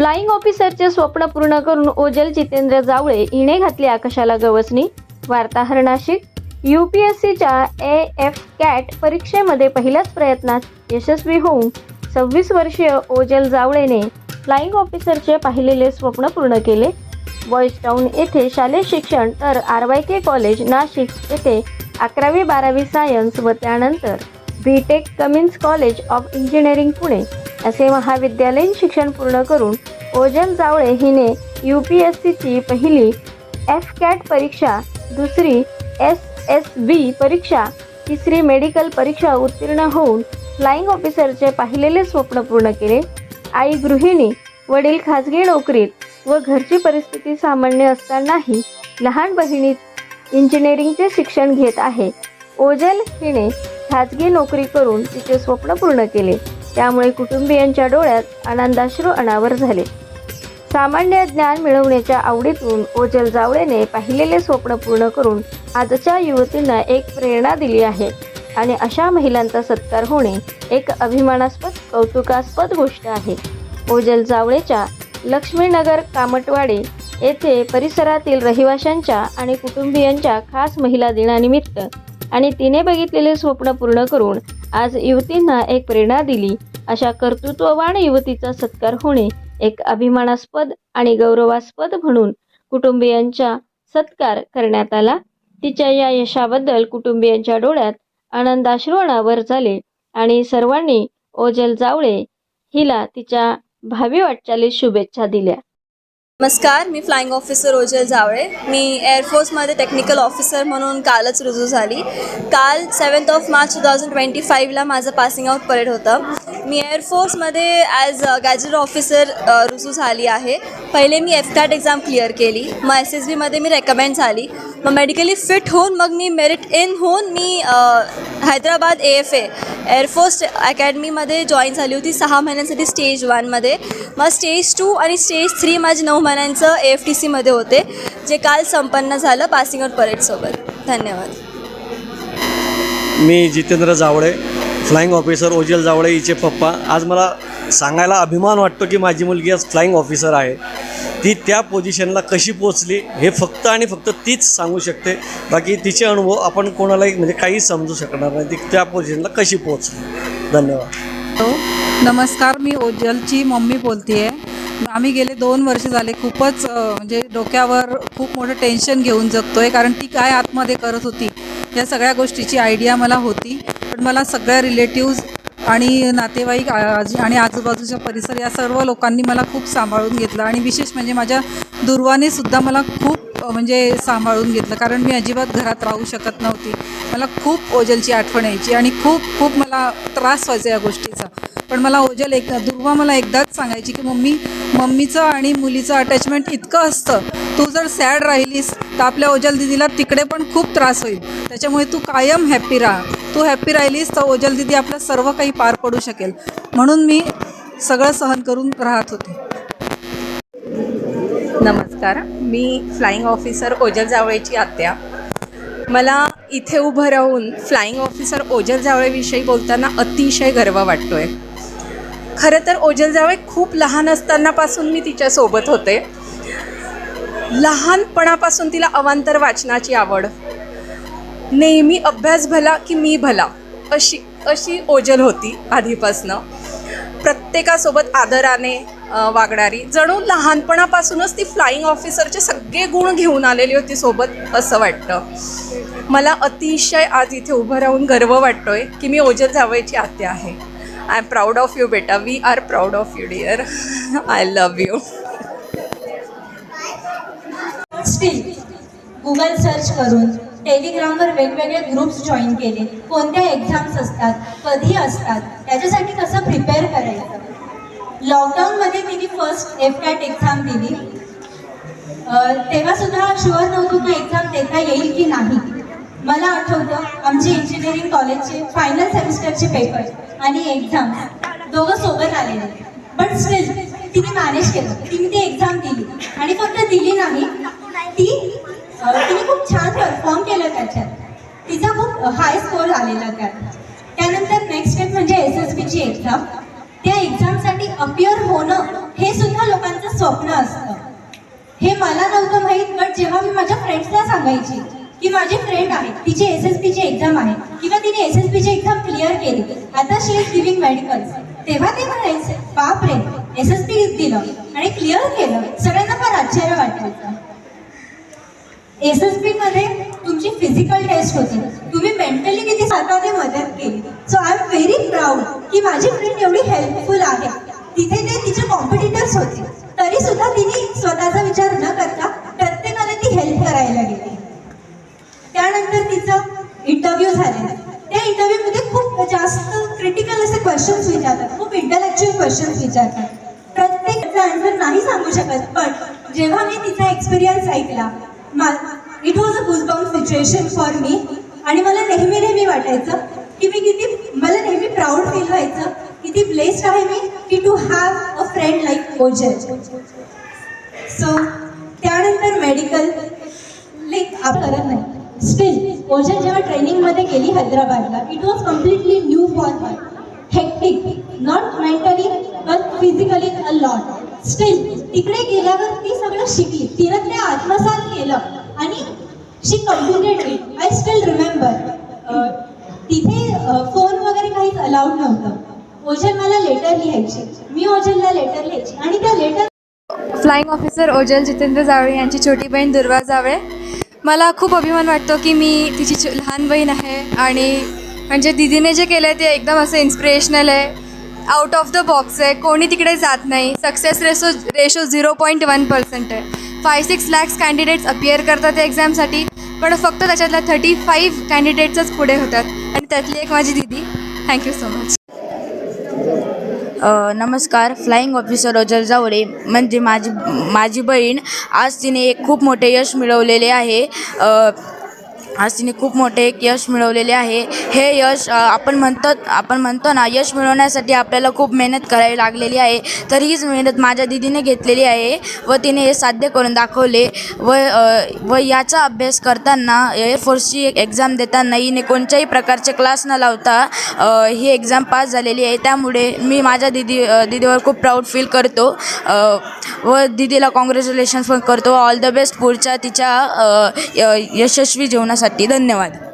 Flying ऑफिसरचे स्वप्न पूर्ण करून ओजल जितेंद्र जावळे हिने घातली आकाशाला गवसणी. वार्ताहर नाशिक. यू पी एस सीच्या ए एफ कॅट परीक्षेमध्ये पहिल्याच प्रयत्नात यशस्वी होऊन सव्वीस वर्षीय ओजल जावळेने फ्लाइंग ऑफिसरचे पाहिलेले स्वप्न पूर्ण केले. बॉईज टाऊन येथे शालेय शिक्षण तर R Y K college Nashik येथे अकरावी बारावी सायन्स व त्यानंतर B tech Cummins college of engineering Pune असे महाविद्यालयीन शिक्षण पूर्ण करून ओजल जावळे हिने यू पी एस सीची पहिली एफ कॅट परीक्षा दुसरी एस एस बी परीक्षा तिसरी मेडिकल परीक्षा उत्तीर्ण होऊन फ्लाइंग ऑफिसरचे पाहिलेले स्वप्न पूर्ण केले. आई गृहिणी वडील खाजगी नोकरीत व घरची परिस्थिती सामान्य असतानाही लहान बहिणी इंजिनिअरिंगचे शिक्षण घेत आहे. ओजल हिने खाजगी नोकरी करून तिचे स्वप्न पूर्ण केले. त्यामुळे कुटुंबियांच्या डोळ्यात आनंदाश्रू अनावर झाले. सामान्य ज्ञान मिळवण्याच्या आवडीतून ओजल जावळेने पाहिलेले स्वप्न पूर्ण करून आजच्या युवतींना एक प्रेरणा दिली आहे. आणि अशा महिलांचा सत्कार होणे एक अभिमानास्पद कौतुकास्पद गोष्ट आहे. ओजल जावळेच्या लक्ष्मीनगर कामटवाडी येथे परिसरातील रहिवाशांच्या आणि कुटुंबियांच्या खास महिला दिनानिमित्त आणि तिने बघितलेले स्वप्न पूर्ण करून आज युवतींना एक प्रेरणा दिली. अशा कर्तृत्ववान युवतीचा सत्कार होणे एक अभिमानास्पद आणि गौरवास्पद म्हणून कुटुंबियांचा सत्कार करण्यात आला. तिच्या या यशाबद्दल कुटुंबियांच्या डोळ्यात आनंदाश्रवणावर झाले आणि सर्वांनी ओजल जावळे हिला तिच्या भावी वाटचालीस शुभेच्छा दिल्या. नमस्कार मी फ्लाईंग ऑफिसर ओजल जावळे. मी एअरफोर्समध्ये टेक्निकल ऑफिसर म्हणून कालच रुजू झाली. काल seventh of March two thousand twenty फाईव्हला माझं पासिंग आउट परेड होतं. मी एअरफोर्समध्ये ॲज गॅजेट ऑफिसर रुजू झाली आहे. पहिले मी एफ कॅट एक्झाम क्लिअर केली. मग एस एस बीमध्ये मी रेकमेंड झाली. मग मेडिकली फिट होऊन मग मी मेरिट इन होऊन मी Hyderabad A F A air force अकॅडमीमध्ये join झाली होती सहा महिन्यांसाठी स्टेज वनमध्ये मग स्टेज टू आणि स्टेज थ्री माझे नऊ महिन्यांचं ए एफ टी सीमध्ये होते जे काल संपन्न झालं पासिंग आउट परेडसोबत धन्यवाद. मी जितेंद्र जावळे फ्लाईंग ऑफिसर ओजल जावळे हिचे पप्पा. आज मला सांगायला अभिमान वाटतो की माझी मुलगी आज फ्लाईंग ऑफिसर आहे. ती त्या पोझिशनला कशी पोचली हे फक्त आणि फक्त तीच सांगू शकते. बाकी तिचे अनुभव आपण कोणालाही म्हणजे काहीच समजू शकणार नाही. ती त्या पोझिशनला कशी पोचली धन्यवाद. नमस्कार. मी ओजलची मम्मी बोलते आहे आम्ही गेले दोन वर्ष झाले खूपच म्हणजे डोक्यावर खूप मोठं टेन्शन घेऊन जगतो आहे कारण ती काय आतमध्ये करत होती या सगळ्या गोष्टीची आयडिया मला होती. पण मला सगळ्या रिलेटिव्ज आणि नातेवाईक आजी आणि आजूबाजूच्या परिसर या सर्व लोकांनी मला खूप सांभाळून घेतलं. आणि विशेष म्हणजे माझ्या दुर्वाने सुद्धा मला खूप म्हणजे सांभाळून घेतलं. कारण मी अजिबात घरात राहू शकत नव्हती. मला खूप ओजलची आठवण यायची आणि खूप खूप मला त्रास व्हायचा या गोष्टीचा. पण मला ओजल एकदा दुर्वा मला एकदाच सांगायची की मम्मी मम्मीचं आणि मुलीचं अटॅचमेंट इतकं असतं. तू जर सॅड राहिलीस तर आपल्या ओजल दिदीला तिकडे पण खूप त्रास होईल. त्याच्यामुळे तू कायम हॅप्पी राहा. तू हॅप्पी राहिलीस तर ओजल दिदी आपलं सर्व काही पार पडू शकेल. म्हणून मी सगळं सहन करून राहत होते. नमस्कार. मी फ्लाईंग ऑफिसर ओजल जावळेची आत्या. मला इथे उभं राहून फ्लाईंग ऑफिसर ओजल जावळेविषयी बोलताना अतिशय गर्व वाटतो आहे खरं तर ओजल जावळे खूप लहान असतानापासून मी तिच्यासोबत होते. लहानपणापासून तिला अवांतर वाचनाची आवड. नेहमी अभ्यास भला की मी भला अशी अशी ओजल होती आधीपासनं. प्रत्येकासोबत आदराने वागणारी जणू लहानपणापासूनच ती फ्लाईंग ऑफिसरचे सगळे गुण घेऊन आलेली होती सोबत असं वाटतं. मला अतिशय आज इथे उभं राहून गर्व वाटतोय की मी ओजल जावयाची आत्या आहे. I am proud of you बेटा we are proud of you dear I love you still Google search करून टेलिग्रामवर वेगवेगळे ग्रुप्स जॉईन केले. कोणत्या एक्झाम्स असतात कधी असतात त्याच्यासाठी कसं प्रिपेअर करायचं? लॉकडाऊनमध्ये तिने फर्स्ट एफकॅट एक्झाम दिली. तेव्हा सुद्धा शुअर नव्हतो की एक्झाम देता येईल की नाही. मला आठवतं आमचे इंजिनिअरिंग कॉलेजचे फायनल सेमिस्टरचे पेपर आणि एक्झाम दोघं सोबत आलेले. बट स्टील तिने मॅनेज केलं. तिने ती एक्झाम दिली. आणि फक्त दिली नाही ती तिने खूप छान परफॉर्म केलं त्याच्यात. तिचा खूप हाय स्कोर आलेला त्यात. त्यानंतर नेक्स्ट स्टेप म्हणजे एस एस बीची एक्झाम त्या एक्झामसाठी अपिअर होणं हे सुद्धा लोकांचं स्वप्न असतं. हे मला नव्हतं माहीत बट जेव्हा मी माझ्या फ्रेंड्सला सांगायची की माझी फ्रेंड आहे. तिची एस एस पीची एक्झाम आहे. किंवा तिने एस एस पीची एक्झाम क्लिअर केली. आता शी इज लिव्हिंग मेडिकल तेव्हा ते म्हणायचे बापरे एस एस पी दिलं आणि क्लिअर केलं. सगळ्यांना फार आश्चर्य वाटायचं. एस एस पी मध्ये तुमची फिजिकल टेस्ट होती. तुम्ही मेंटली किती स्वतःने मदत केली. So I am very proud की माझी फ्रेंड एवढी हेल्पफुल आहे. क्वेश्चन्स विचारतात. प्रत्येकाचा आन्सर नाही सांगू शकत पण जेव्हा मी तिचा एक्सपिरियन्स ऐकला it was a goosebump situation for me आणि मला नेहमी नेहमी वाटायचं की मी किती मला नेहमी प्राऊड फील व्हायचं किती ब्लेस्ड आहे मी की to have a friend like Ojal so त्यानंतर मेडिकल लाईक करत नाही. स्टील ओजल जेव्हा ट्रेनिंगमध्ये गेली हैदराबादला it was completely new for her not mentally but physically a lot still तिकडे गेल्यावर ती सगळं शिकली. तिनं ते आत्मसात केलं. आणि she completed it I still remember तिथे फोन वगैरे काहीच अलाउड नव्हतं. ओजल मला लेटर लिहायची. मी ओजलला लेटर लिहायची. आणि त्या letter flying officer Ojal Jitendra Jawale यांची छोटी बहीण दुर्वा जावळे. मला खूप अभिमान वाटतो की मी तिची लहान बहीण आहे. आणि म्हणजे दिदीने जे केलं आहे ते एकदम असं इन्स्पिरेशनल आहे. आउट ऑफ द बॉक्स आहे. कोणी तिकडे जात नाही. Success ratio ratio zero point one percent आहे. Five six lakhs candidates appear करतात त्या एक्झामसाठी पण फक्त त्याच्यातल्या थर्टी फाईव्ह कॅन्डिडेट्सच पुढे होतात. आणि त्यातली एक माझी दिदी. थँक्यू सो मच नमस्कार. फ्लाईंग ऑफिसर ओजल जावळे म्हणजे माझी माझी बहीण. आज तिने एक खूप मोठे यश मिळवलेले आहे. आज तिने खूप मोठे एक यश मिळवलेले आहे. हे यश आपण म्हणतो आपण म्हणतो ना यश मिळवण्यासाठी आपल्याला खूप मेहनत करावी लागलेली आहे. तर हीच मेहनत माझ्या दिदीने घेतलेली आहे व तिने हे साध्य करून दाखवले. व व याचा अभ्यास करताना एअरफोर्सची एक एक्झाम देताना हिने कोणत्याही प्रकारचे क्लास न लावता ही एक्झाम पास झालेली आहे. त्यामुळे मी माझ्या दिदी दिदीवर खूप प्राऊड फील करतो. व दिदीला कॉंग्रॅच्युलेशन्स पण करतो. ऑल द बेस्ट पुढच्या तिच्या य- यशस्वी जीवनासाठी. धन्यवाद.